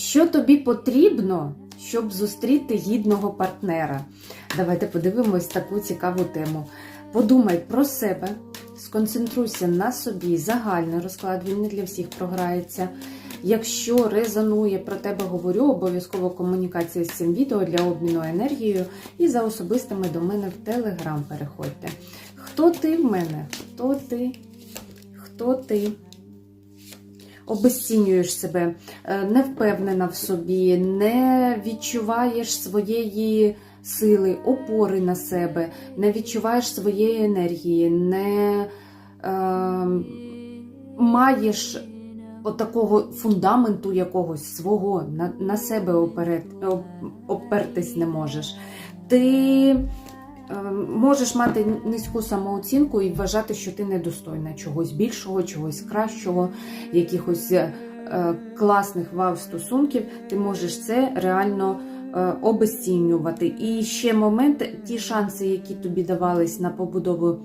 Що тобі потрібно, щоб зустріти гідного партнера? Давайте подивимось таку цікаву тему. Подумай про себе, сконцентруйся на собі. Загальний розклад, він не для всіх програється. Якщо резонує про тебе говорю, обов'язково комунікація з цим відео для обміну енергією і за особистими до мене в Телеграм переходьте. Хто ти в мене? Хто ти? Хто ти? Обесцінюєш себе, е, не впевнена в собі, не відчуваєш своєї сили, опори на себе, не відчуваєш своєї енергії, не е, маєш отакого фундаменту якогось свого, на, на себе оперет, оп, опертись не можеш. Ти можеш мати низьку самооцінку і вважати, що ти недостойна чогось більшого, чогось кращого, якихось е, класних вау стосунків. Ти можеш це реально е, обесцінювати. І ще момент, ті шанси, які тобі давались на побудову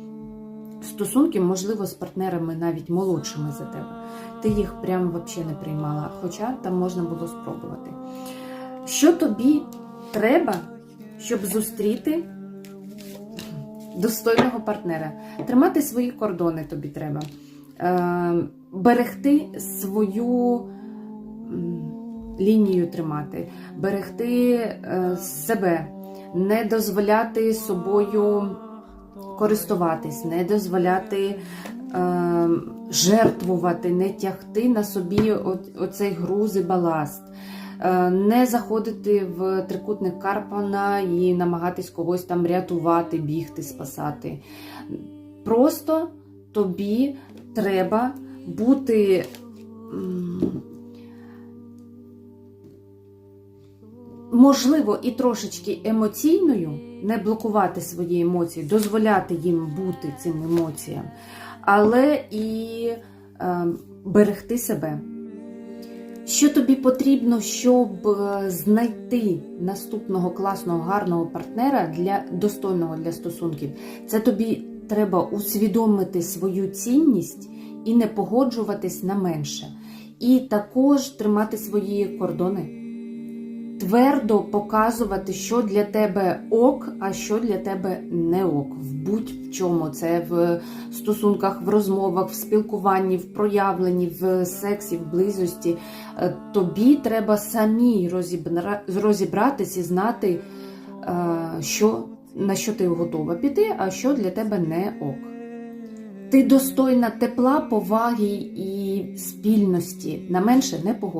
стосунків, можливо, з партнерами навіть молодшими за тебе. Ти їх прям взагалі не приймала, хоча там можна було спробувати. Що тобі треба, щоб зустріти достойного партнера? Тримати свої кордони тобі треба. Е, берегти свою лінію тримати, берегти е, себе, не дозволяти собою користуватись, не дозволяти е, жертвувати, не тягти на собі оцей груз і баласт, не заходити в трикутник Карпана і намагатись когось там рятувати, бігти, спасати. Просто тобі треба бути. Можливо, і трошечки емоційною, не блокувати свої емоції, дозволяти їм бути цим емоціям, але і е, берегти себе. Що тобі потрібно, щоб е, знайти наступного класного, гарного партнера для достойного для стосунків? Це тобі треба усвідомити свою цінність і не погоджуватись на менше. І також тримати свої кордони твердо показувати, що для тебе ок, а що для тебе не ок. В будь-в чому. Це в стосунках, в розмовах, в спілкуванні, в проявленні, в сексі, в близості. Е, Тобі треба самі розібра... розібратись і знати, е, що, на що ти готова піти, а що для тебе не ок. Ти достойна тепла, поваги і спільності. На менше не погоджуйся.